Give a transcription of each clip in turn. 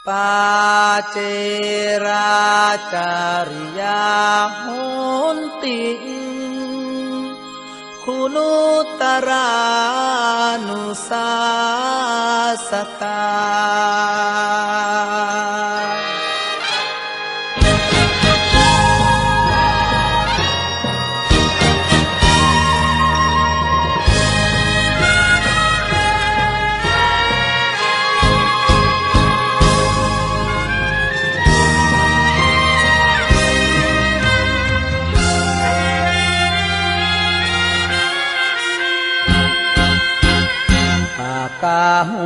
Pacera caria hunti Kunu taranu sasatan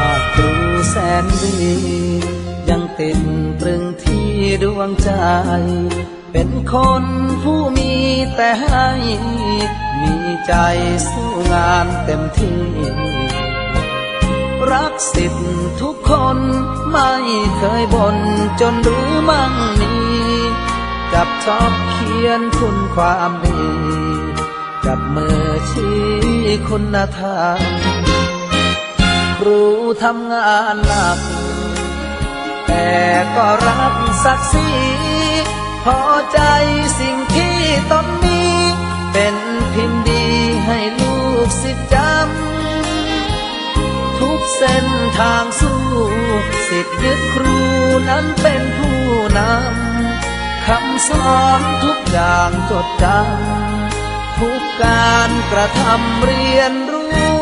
ากครูแสนดี ยังติดตรึงที่ดวงใจ เป็นคนผู้มีแต่ให้ มีใจสู้งานเต็มที่ รักสิทธิ์ทุกคนไม่เคยบ่นจนรู้มั่งมีจับชอบเขียนคุณความดีจับมือชี้คุณธรรม รูทำงานหนัก แต่ก็รักศักดิ์ศรีพอใจสิ่งที่ตนมี เป็นพิมพ์ดีให้ลูกศิษย์จำ ทุกเส้นทางสู้สิทธิ์ยึดครูนั้นเป็นผู้นำ คำสอนทุกอย่างจดจำทุกการกระทำเรียนรู้